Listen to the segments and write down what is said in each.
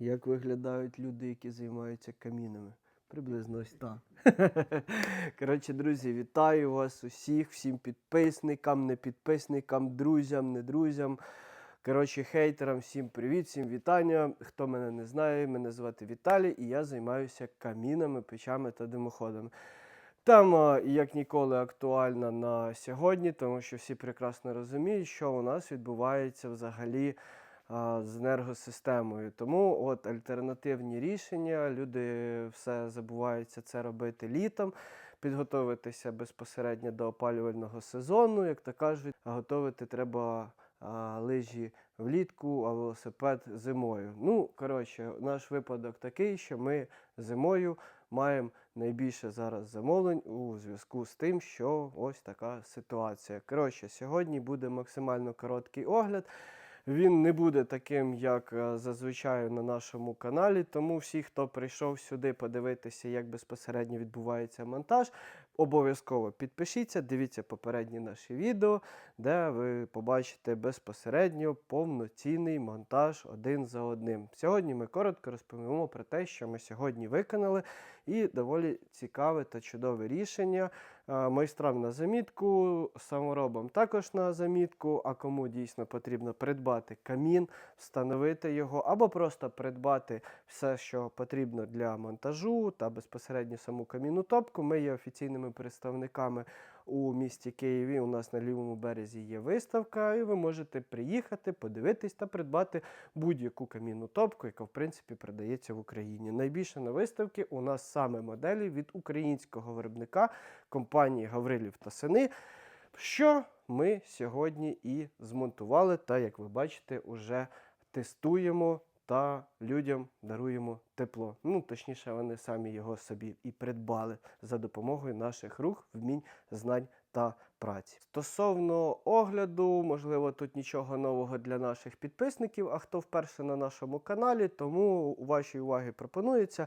Як виглядають люди, які займаються камінами? Приблизно ось так. Коротше, друзі, вітаю вас усіх, всім підписникам, не підписникам, друзям, не друзям. Коротше, хейтерам, всім привіт, всім вітання. Хто мене не знає, мене звати Віталій, і я займаюся камінами, печами та димоходами. Тема, як ніколи, актуальна на сьогодні, тому що всі прекрасно розуміють, що у нас відбувається взагалі з енергосистемою. Тому от альтернативні рішення, люди все забуваються це робити літом, підготуватися безпосередньо до опалювального сезону, як то кажуть, готувати треба лижі влітку, а велосипед зимою. Ну, коротше, наш випадок такий, що ми зимою маємо найбільше зараз замовлень у зв'язку з тим, що ось така ситуація. Коротше, сьогодні буде максимально короткий огляд. Він не буде таким, як е, зазвичай на нашому каналі. Тому всі, хто прийшов сюди подивитися, як безпосередньо відбувається монтаж, обов'язково підпишіться, дивіться попередні наші відео, де ви побачите безпосередньо повноцінний монтаж один за одним. Сьогодні ми коротко розповімо про те, що ми сьогодні виконали, і доволі цікаве та чудове рішення. Майстрам на замітку, саморобам також на замітку. А кому дійсно потрібно придбати камін, встановити його, або просто придбати все, що потрібно для монтажу та безпосередньо саму камінну топку. Ми є офіційними представниками у місті Києві. У нас на лівому березі є виставка, і ви можете приїхати, подивитись та придбати будь-яку камінну топку, яка в принципі продається в Україні. Найбільше на виставці у нас саме моделі від українського виробника компанії Гаврилів та Сини. Що ми сьогодні і змонтували, та як ви бачите, уже тестуємо та людям даруємо тепло. Ну, точніше, вони самі його собі і придбали за допомогою наших рук, вмінь, знань та праці. Стосовно огляду, можливо, тут нічого нового для наших підписників, а хто вперше на нашому каналі, тому у вашій увагі пропонується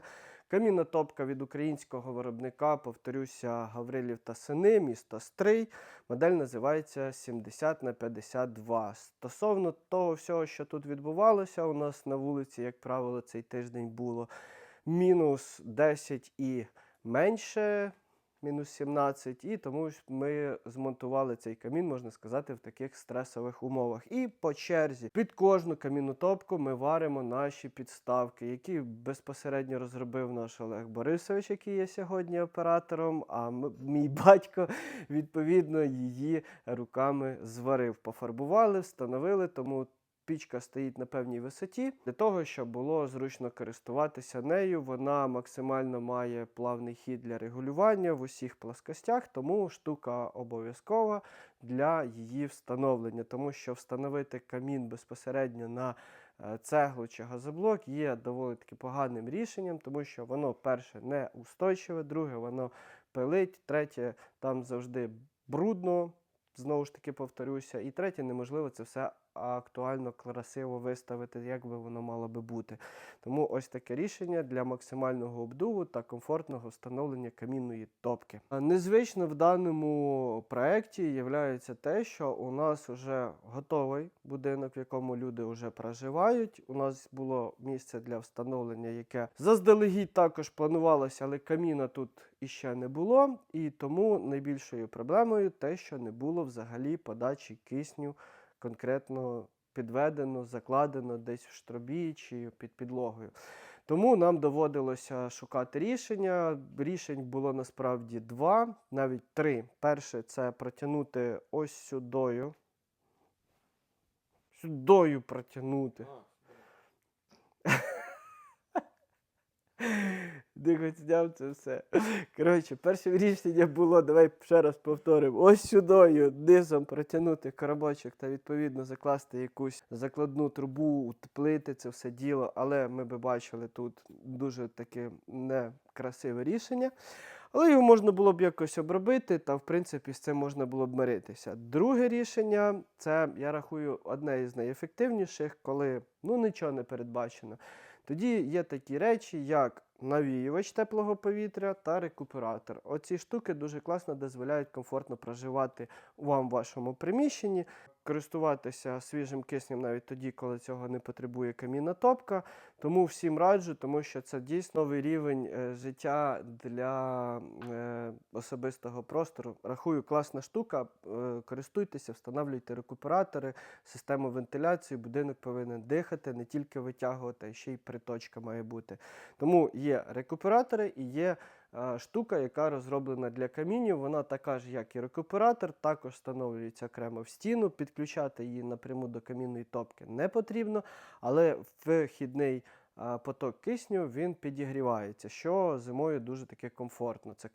камінна топка від українського виробника, повторюся, Гаврилів та Сини, місто Стрий. Модель називається 70 на 52. Стосовно того всього, що тут відбувалося, у нас на вулиці, як правило, цей тиждень було мінус 10 і менше, мінус 17, і тому ми змонтували цей камін, можна сказати, в таких стресових умовах. І по черзі під кожну камінну топку ми варимо наші підставки, які безпосередньо розробив наш Олег Борисович, який є сьогодні оператором. А мій батько відповідно її руками зварив. Пофарбували, встановили, тому. Пічка стоїть на певній висоті для того, щоб було зручно користуватися нею. Вона максимально має плавний хід для регулювання в усіх плоскостях, тому штука обов'язкова для її встановлення, тому що встановити камін безпосередньо на е, цеглу чи газоблок є доволі таки поганим рішенням, тому що воно перше не устойчиве, друге, воно пилить, третє, там завжди брудно. Знову ж таки повторюся, і третє, неможливо це все актуально, красиво виставити, як би воно мало би бути. Тому ось таке рішення для максимального обдуву та комфортного встановлення камінної топки. Незвично в даному проєкті є те, що у нас вже готовий будинок, в якому люди вже проживають. У нас було місце для встановлення, яке заздалегідь також планувалося, але каміна тут іще не було. І тому найбільшою проблемою те, що не було взагалі подачі кисню конкретно підведено, закладено десь в штробі чи під підлогою. Тому нам доводилося шукати рішення. Рішень було насправді два, навіть три. Перше це протягнути ось сюдою. Сюдою протягнути. Дико зняв це все. Коротше, перше рішення було, давай ще раз повторимо. Ось сюдою низом протягнути коробочок та відповідно закласти якусь закладну трубу, утеплити це все діло. Але ми би бачили тут дуже таке некрасиве рішення. Але його можна було б якось обробити, та в принципі з цим можна було б миритися. Друге рішення це, я рахую, одне із найефективніших, коли ну нічого не передбачено. Тоді є такі речі, як навіювач теплого повітря та рекуператор. Оці штуки дуже класно дозволяють комфортно проживати вам в вашому приміщенні. користуватися свіжим киснем навіть тоді, коли цього не потребує камінна топка. Тому всім раджу, тому що це дійсно новий рівень е, життя для е, особистого простору. Рахую, класна штука. Е, користуйтеся, встановлюйте рекуператори, систему вентиляції. Будинок повинен дихати, не тільки витягувати, а ще й приточка має бути. Тому є рекуператори і є е, штука, яка розроблена для камінів. Вона така ж, як і рекуператор, також встановлюється окремо в стіну. Підключати її напряму до камінної топки не потрібно, але вхідний а, поток кисню він підігрівається, що зимою дуже таке комфортно. Це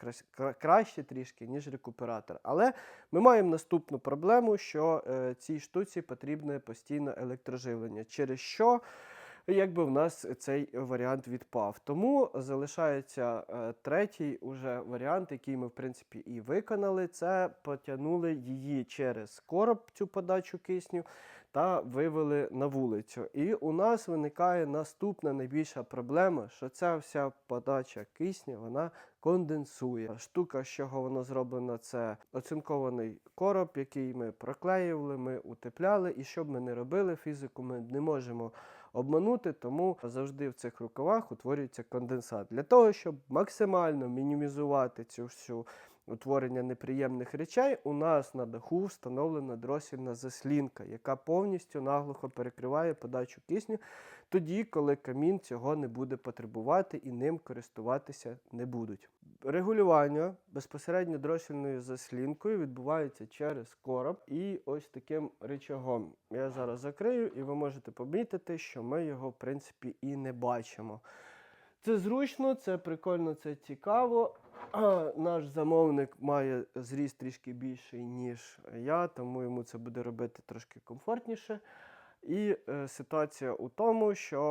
краще трішки, ніж рекуператор. Але ми маємо наступну проблему, що е, цій штуці потрібне постійне електроживлення, через що якби в нас цей варіант відпав. Тому залишається е, третій уже варіант, який ми, в принципі, і виконали. Це потягнули її через короб, цю подачу кисню, та вивели на вулицю. І у нас виникає наступна найбільша проблема, що ця вся подача кисню, вона конденсує. Штука, з чого воно зроблено, це оцинкований короб, який ми проклеювали, ми утепляли. І що б ми не робили, фізику ми не можемо обманути, тому завжди в цих рукавах утворюється конденсат. Для того, щоб максимально мінімізувати цю всю утворення неприємних речей, у нас на даху встановлена дросільна заслінка, яка повністю наглухо перекриває подачу кисню тоді, коли камін цього не буде потребувати і ним користуватися не будуть. Регулювання безпосередньо дросільною заслінкою відбувається через короб і ось таким рычагом. Я зараз закрию, і ви можете помітити, що ми його, в принципі, і не бачимо. Це зручно, це прикольно, це цікаво. Наш замовник має зріст трішки більший, ніж я, тому йому це буде робити трошки комфортніше. І е, ситуація у тому, що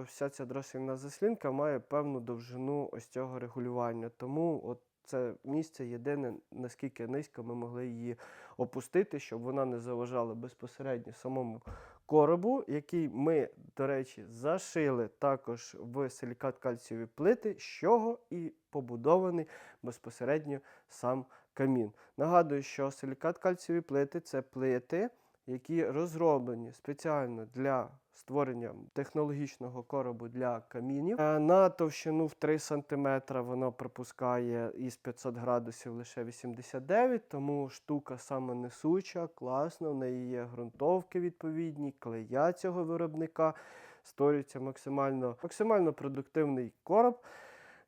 е, вся ця дросільна заслінка має певну довжину ось цього регулювання. Тому от це місце єдине, наскільки низько ми могли її опустити, щоб вона не заважала безпосередньо самому коробу, який ми, до речі, зашили також в силікат кальцієві плити, з чого і побудований безпосередньо сам камін. Нагадую, що силікат кальцієві плити це плити, які розроблені спеціально для створення технологічного коробу для камінів. Е, На товщину в 3 см воно пропускає із 500 градусів лише 89, тому штука саме несуча, класна, в неї є ґрунтовки відповідні, клея цього виробника. Створюється максимально, максимально продуктивний короб.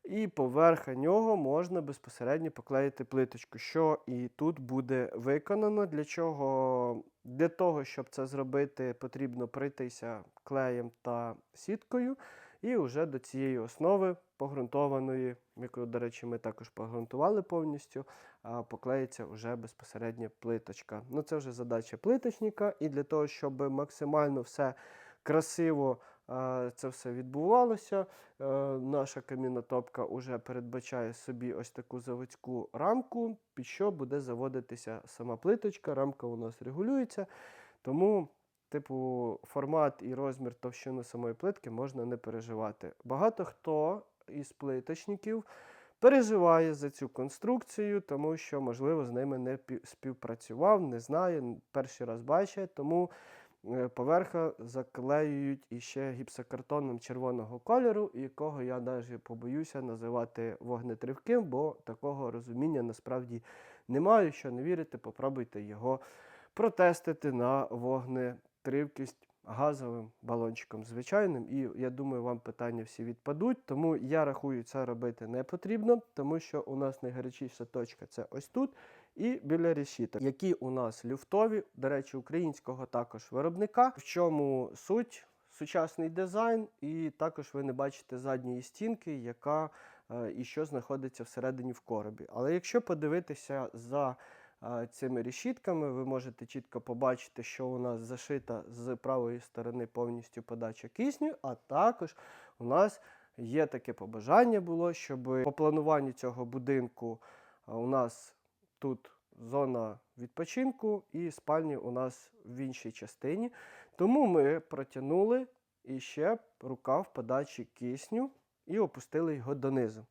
І поверх нього можна безпосередньо поклеїти плиточку, що і тут буде виконано. Для чого? Для того, щоб це зробити, потрібно пройтися клеєм та сіткою. І вже до цієї основи погрунтованої, яку, до речі, ми також погрунтували повністю, поклеїться вже безпосередньо плиточка. Ну, це вже задача плиточника. І для того, щоб максимально все красиво це все відбувалося. Е, Наша камінна топка вже передбачає собі ось таку заводську рамку, під що буде заводитися сама плиточка. Рамка у нас регулюється, тому, типу, формат і розмір товщини самої плитки можна не переживати. Багато хто із плиточників переживає за цю конструкцію, тому що, можливо, з ними не співпрацював, не знає, перший раз бачить, тому е, поверха заклеюють іще гіпсокартоном червоного кольору, якого я навіть побоюся називати вогнетривким, бо такого розуміння насправді немає. Якщо не вірите, попробуйте його протестити на вогнетривкість газовим балончиком звичайним. І я думаю, вам питання всі відпадуть. Тому я рахую, це робити не потрібно, тому що у нас найгарячіша точка це ось тут. І біля решіток, які у нас люфтові, до речі, українського також виробника. В чому суть? Сучасний дизайн, і також ви не бачите задньої стінки, яка е, і що знаходиться всередині в коробі. Але якщо подивитися за е, цими решітками, ви можете чітко побачити, що у нас зашита з правої сторони повністю подача кисню, а також у нас є таке побажання було, щоб по плануванню цього будинку е, у нас тут зона відпочинку і спальні у нас в іншій частині. Тому ми протягнули іще рукав подачі кисню і опустили його донизу.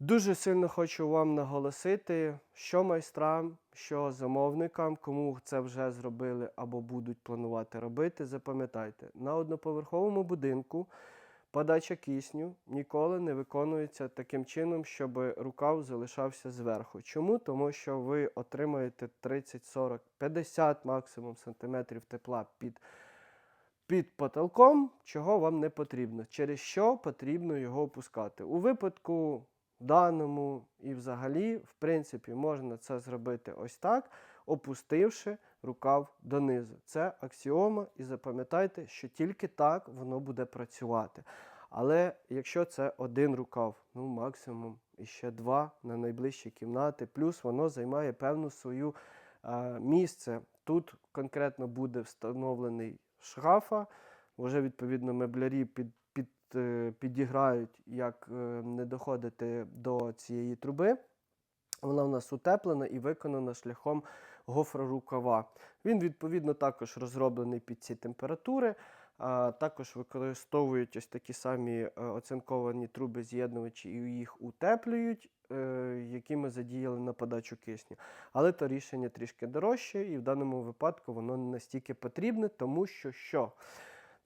Дуже сильно хочу вам наголосити, що майстрам, що замовникам, кому це вже зробили або будуть планувати робити, запам'ятайте, на одноповерховому будинку подача кисню ніколи не виконується таким чином, щоб рукав залишався зверху. Чому? Тому що ви отримаєте 30, 40, 50 максимум сантиметрів тепла під під потолком, чого вам не потрібно, через що потрібно його опускати. У випадку даному і взагалі, в принципі, можна це зробити ось так, опустивши рукав донизу. Це аксіома, і запам'ятайте, що тільки так воно буде працювати. Але якщо це один рукав, ну максимум іще два на найближчі кімнати, плюс воно займає певну свою е, місце. Тут конкретно буде встановлений шрафа, вже відповідно меблярі під, під, е, підіграють, як е, не доходити до цієї труби. Вона в нас утеплена і виконана шляхом гофрорукава. Він, відповідно, також розроблений під ці температури. Також використовують ось такі самі е, оцинковані труби з'єднувачі і їх утеплюють, е, які ми задіяли на подачу кисню. Але то рішення трішки дорожче, і в даному випадку воно не настільки потрібне, тому що що?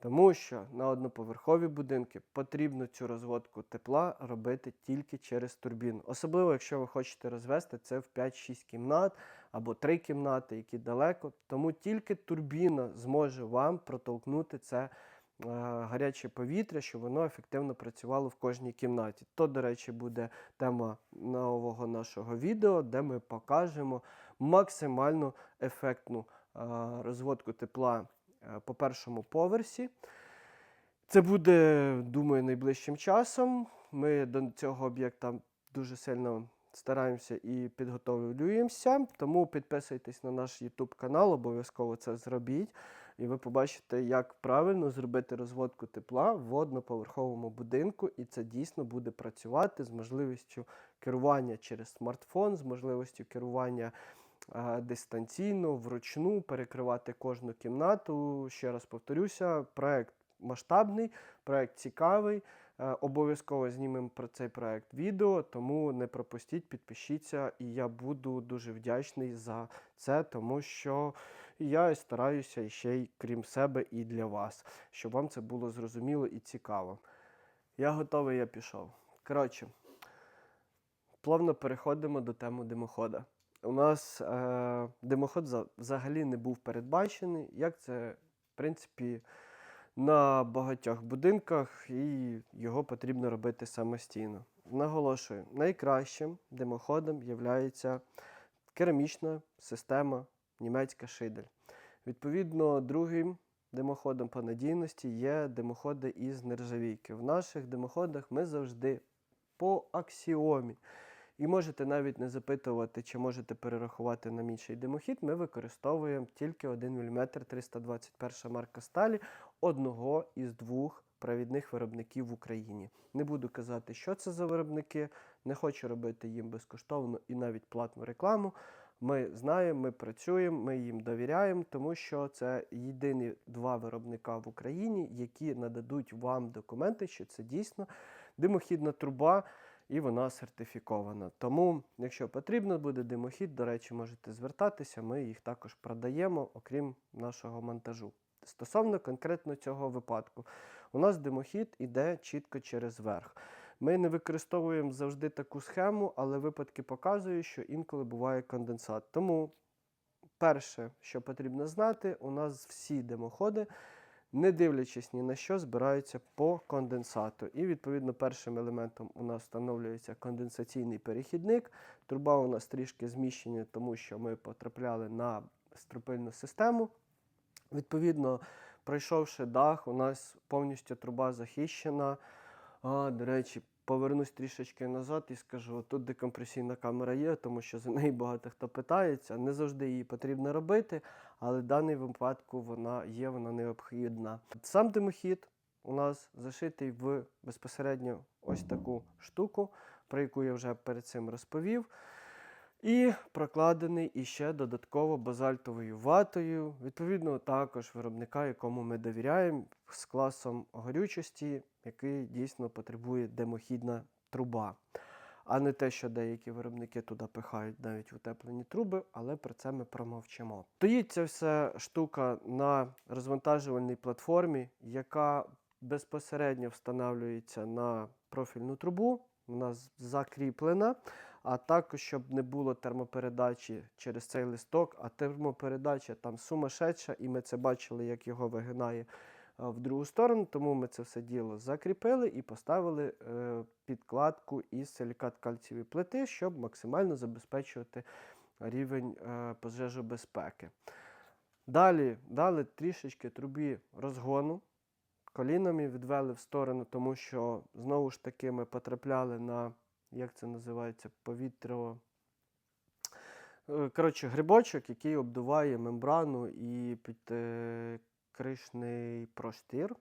Тому що на одноповерхові будинки потрібно цю розводку тепла робити тільки через турбіну. Особливо, якщо ви хочете розвести це в 5-6 кімнат або 3 кімнати, які далеко. Тому тільки турбіна зможе вам протолкнути це е, гаряче повітря, щоб воно ефективно працювало в кожній кімнаті. То, до речі, буде тема нового нашого відео, де ми покажемо максимально ефектну е, розводку тепла е, по першому поверсі. Це буде, думаю, найближчим часом. Ми до цього об'єкта дуже сильно стараємося і підготовлюємося. Тому підписуйтесь на наш YouTube канал, обов'язково це зробіть. І ви побачите, як правильно зробити розводку тепла в одноповерховому будинку, і це дійсно буде працювати з можливістю керування через смартфон, з можливістю керування дистанційно, вручну, перекривати кожну кімнату. Ще раз повторюся, проект масштабний, проект цікавий. Е, Обов'язково знімемо про цей проект відео, тому не пропустіть, підпишіться, і я буду дуже вдячний за це, тому що я стараюся ще й крім себе і для вас, щоб вам це було зрозуміло і цікаво. Я готовий, я пішов. Коротше, плавно переходимо до теми димохода. У нас е, димоход взагалі не був передбачений, як це, в принципі, на багатьох будинках, і його потрібно робити самостійно. Наголошую, найкращим димоходом є керамічна система німецька шидель. Відповідно, другим димоходом по надійності є димоходи із нержавійки. В наших димоходах ми завжди по аксіомі. І можете навіть не запитувати, чи можете перерахувати нам інший димохід. Ми використовуємо тільки 1 мм 321 марка сталі одного із двох провідних виробників в Україні. Не буду казати, що це за виробники, не хочу робити їм безкоштовну і навіть платну рекламу. Ми знаємо, ми працюємо, ми їм довіряємо, тому що це єдині два виробника в Україні, які нададуть вам документи, що це дійсно димохідна труба і вона сертифікована. Тому, якщо потрібно буде димохід, до речі, можете звертатися, ми їх також продаємо, окрім нашого монтажу. Стосовно конкретно цього випадку, у нас димохід іде чітко через верх. Ми не використовуємо завжди таку схему, але випадки показують, що інколи буває конденсат. Тому перше, що потрібно знати, у нас всі димоходи, не дивлячись ні на що, збираються по конденсату. І, відповідно, першим елементом у нас встановлюється конденсаційний перехідник. Труба у нас трішки зміщена, тому що ми потрапляли на стропильну систему. Відповідно, пройшовши дах, у нас повністю труба захищена. А, до речі, повернусь трішечки назад і скажу: тут декомпресійна камера є, тому що за неї багато хто питається. Не завжди її потрібно робити, але в даний випадку вона є, вона необхідна. Сам димохід у нас зашитий в безпосередньо ось таку штуку, про яку я вже перед цим розповів. І прокладений іще додатково базальтовою ватою, відповідно, також виробника, якому ми довіряємо, з класом горючості, який дійсно потребує димохідна труба. а не те, що деякі виробники туди пихають навіть утеплені труби, але про це ми промовчимо. Стоїть ця вся штука на розвантажувальній платформі, яка безпосередньо встановлюється на профільну трубу. Вона закріплена, а також, щоб не було термопередачі через цей листок, а термопередача там сумасшедша, і ми це бачили, як його вигинає в другу сторону. Тому ми це все діло закріпили і поставили е, підкладку із силікат кальцієвої плити, щоб максимально забезпечувати рівень е, пожежобезпеки. Далі дали трішечки трубі розгону. Колінами відвели в сторону, тому що знову ж таки ми потрапляли на, як це називається, повітря. Е, Коротше, грибочок, який обдуває мембрану і підкришний проштир.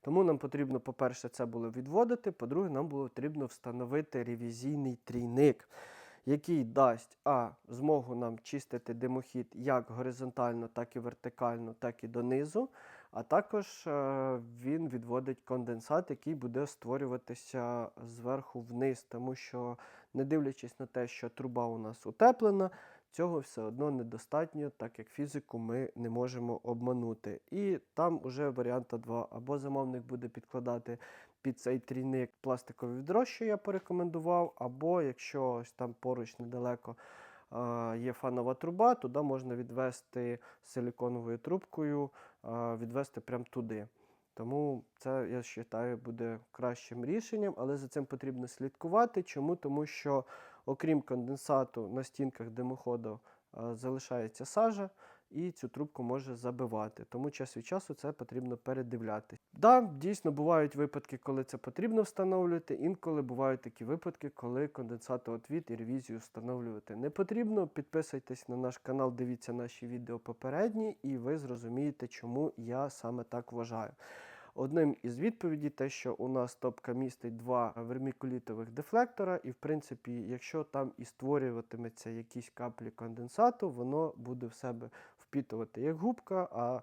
Тому нам потрібно, по-перше, це було відводити, по-друге, нам було потрібно встановити ревізійний трійник, який дасть а, змогу нам чистити димохід як горизонтально, так і вертикально, так і донизу. А також е, він відводить конденсат, який буде створюватися зверху вниз, тому що, не дивлячись на те, що труба у нас утеплена, цього все одно недостатньо, так як фізику ми не можемо обманути. І там уже варіанта два. Або замовник буде підкладати під цей трійник пластикове відро, що я порекомендував, або якщо ось там поруч недалеко є фанова труба, туди можна відвести силіконовою трубкою, відвести прямо туди. Тому це, я вважаю, буде кращим рішенням, але за цим потрібно слідкувати. Чому? Тому що, окрім конденсату, на стінках димоходу залишається сажа, і цю трубку може забивати. Тому час від часу це потрібно передивляти. Да, дійсно бувають випадки, коли це потрібно встановлювати. Інколи бувають такі випадки, коли конденсатоотвід і ревізію встановлювати не потрібно. Підписуйтесь на наш канал, дивіться наші відео попередні, і ви зрозумієте, чому я саме так вважаю. Одним із відповідей те, що у нас топка містить два вермікулітових дефлектора, і в принципі, якщо там і створюватиметься якісь каплі конденсату, воно буде в себе впітувати як губка. а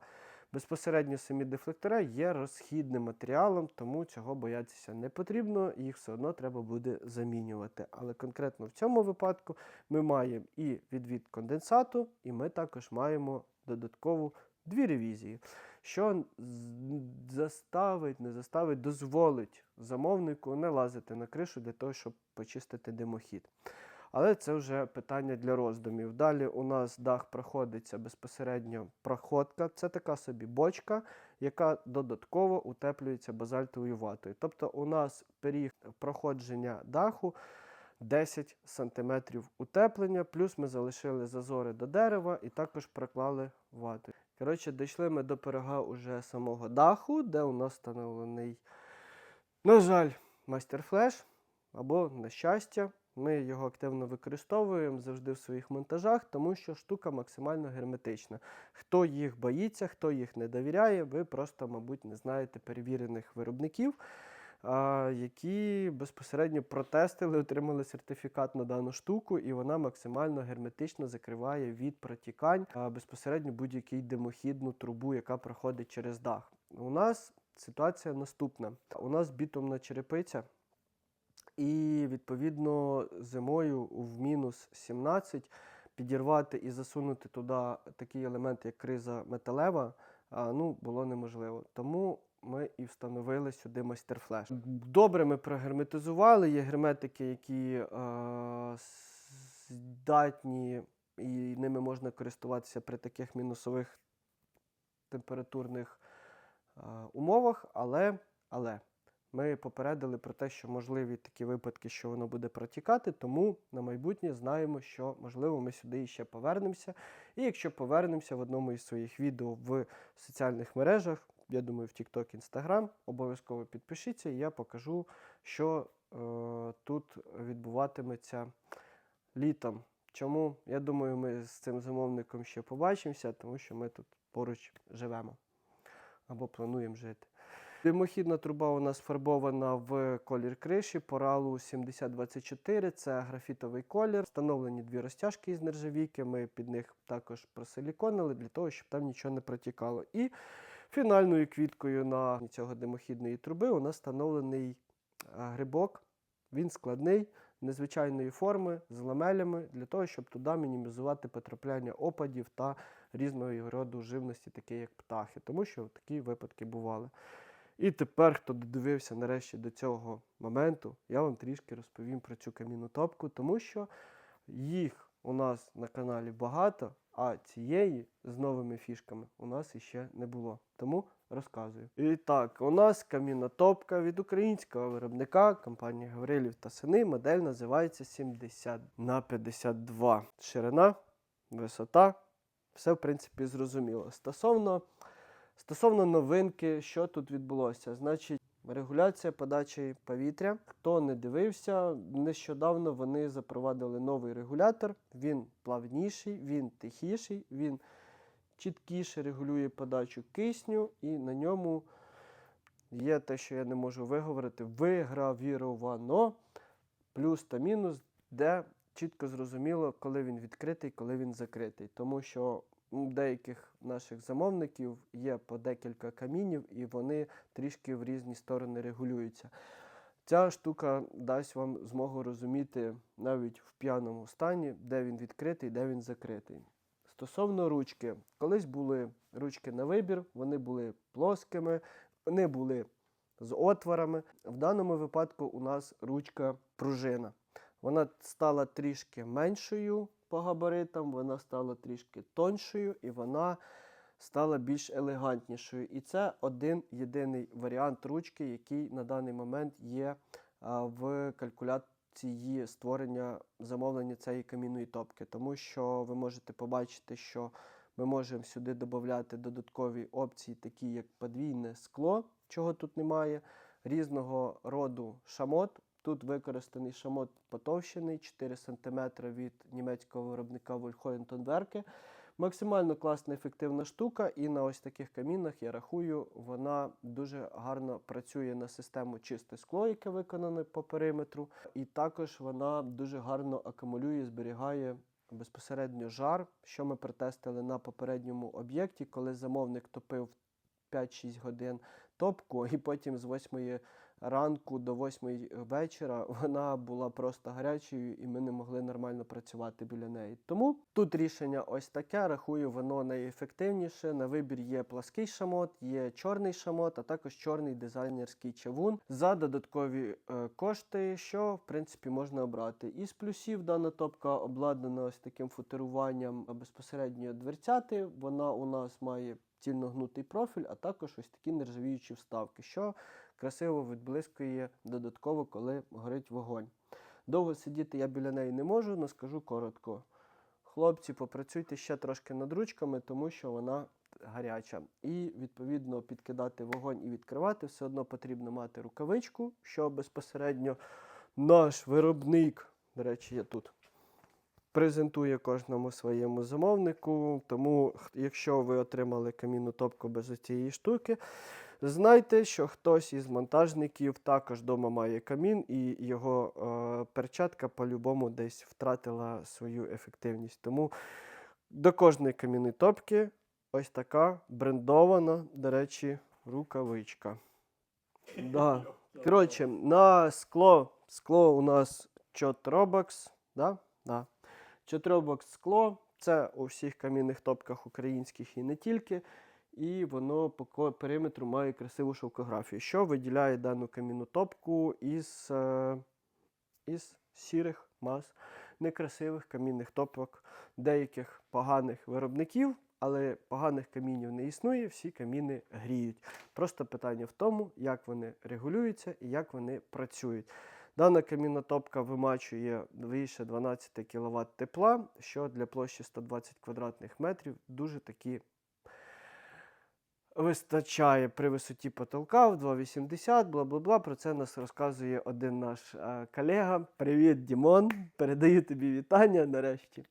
Безпосередньо самі дефлектори є розхідним матеріалом, тому цього боятися не потрібно, їх все одно треба буде замінювати. Але конкретно в цьому випадку ми маємо і відвід конденсату, і ми також маємо додаткову дві ревізії, що заставить, не заставить, дозволить замовнику не лазити на кришу для того, щоб почистити димохід. Але це вже питання для роздумів. Далі у нас дах проходиться безпосередньо проходка. Це така собі бочка, яка додатково утеплюється базальтовою ватою. Тобто у нас періг проходження даху 10 см утеплення, плюс ми залишили зазори до дерева і також проклали вату. Коротше, дійшли ми до пирога уже самого даху, де у нас встановлений, на жаль, майстер-флеш або на щастя. Ми його активно використовуємо завжди в своїх монтажах, тому що штука максимально герметична. Хто їх боїться, хто їх не довіряє, ви просто, мабуть, не знаєте перевірених виробників, які безпосередньо протестили, отримали сертифікат на дану штуку, і вона максимально герметично закриває від протікань безпосередньо будь-який димохідну трубу, яка проходить через дах. У нас ситуація наступна: у нас бітумна черепиця. І відповідно зимою в мінус 17 підірвати і засунути туди такий елемент, як криза металева, ну, було неможливо. Тому ми і встановили сюди майстерфлеш. Добре, ми прогерметизували. Є герметики, які е, здатні і ними можна користуватися при таких мінусових температурних е, умовах, але, але ми попередили про те, що можливі такі випадки, що воно буде протікати, тому на майбутнє знаємо, що можливо ми сюди іще повернемося. І якщо повернемося в одному із своїх відео в соціальних мережах, я думаю, в TikTok, Instagram, обов'язково підпишіться, і я покажу, що е, тут відбуватиметься літом. Чому? Я думаю, ми з цим замовником ще побачимося, тому що ми тут поруч живемо або плануємо жити. Димохідна труба у нас фарбована в колір криші Поралу 7024. Це графітовий колір. Встановлені дві розтяжки із нержавійки. Ми під них також просиліконили для того, щоб там нічого не протікало. І фінальною квіткою на цього димохідної труби у нас встановлений грибок. Він складний, незвичайної форми з ламелями для того, щоб туди мінімізувати потрапляння опадів та різного роду живності, такі як птахи, тому що такі випадки бували. І тепер, хто додивився нарешті до цього моменту, я вам трішки розповім про цю камінну топку, тому що їх у нас на каналі багато, а цієї з новими фішками у нас іще не було. Тому розказую. І так, у нас камінна топка від українського виробника компанії Гаврилів та Сини. Модель називається 70 на 52. Ширина, висота. Все, в принципі, зрозуміло. Стосовно, стосовно новинки, що тут відбулося? Значить, регуляція подачі повітря. Хто не дивився, нещодавно вони запровадили новий регулятор. Він плавніший, він тихіший, він чіткіше регулює подачу кисню, і на ньому є те, що я не можу виговорити, вигравіровано плюс та мінус, де чітко зрозуміло, коли він відкритий, коли він закритий. Тому що деяких наших замовників є по декілька камінів, і вони трішки в різні сторони регулюються. Ця штука дасть вам змогу розуміти навіть в п'яному стані, де він відкритий, де він закритий. Стосовно ручки, колись були ручки на вибір, вони були плоскими, вони були з отворами. В даному випадку у нас ручка пружина. Вона стала трішки меншою по габаритам, вона стала трішки тоншою і вона стала більш елегантнішою. І це один єдиний варіант ручки, який на даний момент є в калькуляції створення замовлення цієї камінної топки. Тому що ви можете побачити, що ми можемо сюди додати додаткові опції, такі як подвійне скло, чого тут немає, різного роду шамот. Тут використаний шамот потовщений 4 см від німецького виробника Werke. Максимально класна ефективна штука, і на ось таких камінах, я рахую, вона дуже гарно працює на систему чисте скло, яке виконане по периметру. І також вона дуже гарно акумулює, зберігає безпосередньо жар, що ми протестили на попередньому об'єкті, коли замовник топив 5-6 годин топку, і потім з 8 ранку до 8 вечора вона була просто гарячою, і ми не могли нормально працювати біля неї. Тому тут рішення ось таке. Рахую, воно найефективніше. На вибір є плаский шамот, є чорний шамот, а також чорний дизайнерський чавун за додаткові е, кошти, що в принципі можна обрати. Із плюсів дана топка обладнана ось таким футеруванням безпосередньо дверцяти. Вона у нас має цільногнутий профіль, а також ось такі нержавіючі вставки, що красиво відблискує додатково, коли горить вогонь. Довго сидіти я біля неї не можу, але скажу коротко. Хлопці, попрацюйте ще трошки над ручками, тому що вона гаряча. І, відповідно, підкидати вогонь і відкривати все одно потрібно мати рукавичку, що безпосередньо наш виробник, до речі, є тут. Презентує кожному своєму замовнику. Тому, якщо ви отримали камінну топку без цієї штуки, знайте, що хтось із монтажників також вдома має камін, і його е, перчатка по-любому десь втратила свою ефективність. Тому до кожної камінної топки ось така брендована, до речі, рукавичка. Да. Коротше, на скло, скло у нас Чотробокс, да? Да. Чотробокс скло, це у всіх камінних топках українських і не тільки. І воно по периметру має красиву шовкографію, що виділяє дану камінну топку із, е, із сірих мас некрасивих камінних топок деяких поганих виробників, але поганих камінів не існує, всі каміни гріють. Просто питання в тому, як вони регулюються і як вони працюють. Дана камінна топка вимачує більше 12 кВт тепла, що для площі 120 квадратних метрів дуже таки вистачає при висоті потолка в 2,80, бла бла бла. Про це нас розказує один наш е, колега. Привіт, Дімон! Передаю тобі вітання нарешті.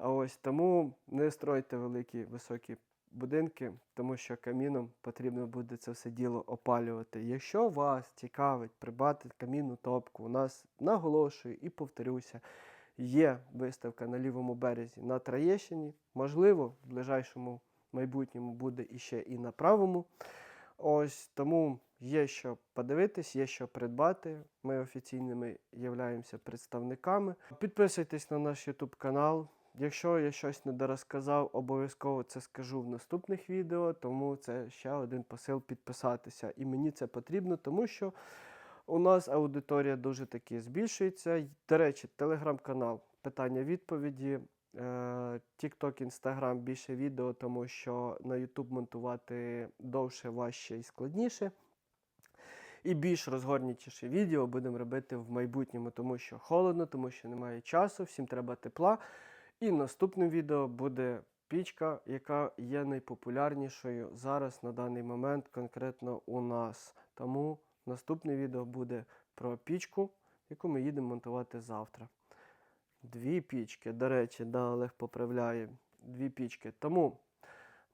Ось тому не стройте великі високі будинки, тому що каміном потрібно буде це все діло опалювати. Якщо вас цікавить придбати камінну топку, у нас наголошую і повторюся, є виставка на лівому березі на Троєщині. Можливо, в ближайшому майбутньому буде іще і на правому. Ось тому є що подивитись, є що придбати. Ми офіційними являємося представниками. Підписуйтесь на наш YouTube канал. Якщо я щось не дорозказав, обов'язково це скажу в наступних відео, тому це ще один посил підписатися. І мені це потрібно, тому що у нас аудиторія дуже таки збільшується. До речі, телеграм-канал, питання-відповіді. Е, TikTok, Instagram більше відео, тому що на YouTube монтувати довше, важче і складніше. І більш розгорнітіше відео будемо робити в майбутньому, тому що холодно, тому що немає часу, всім треба тепла. І наступним відео буде пічка, яка є найпопулярнішою зараз на даний момент конкретно у нас. Тому наступне відео буде про пічку, яку ми їдемо монтувати завтра. Дві пічки, до речі, да, Олег поправляє. Дві пічки. Тому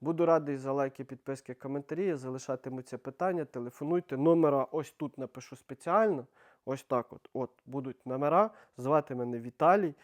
буду радий за лайки, підписки, коментарі. Залишатимуться питання, телефонуйте. Номера ось тут напишу спеціально. Ось так от. От будуть номера. Звати мене Віталій.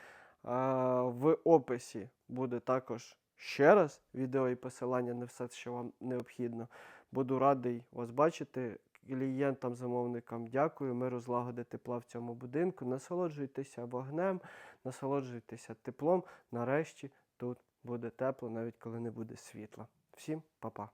А, в описі буде також ще раз відео і посилання на все, що вам необхідно. Буду радий вас бачити. Клієнтам, замовникам дякую. Миру злагоди тепла в цьому будинку. Насолоджуйтеся вогнем, насолоджуйтеся теплом. Нарешті тут буде тепло, навіть коли не буде світла. Всім па-па.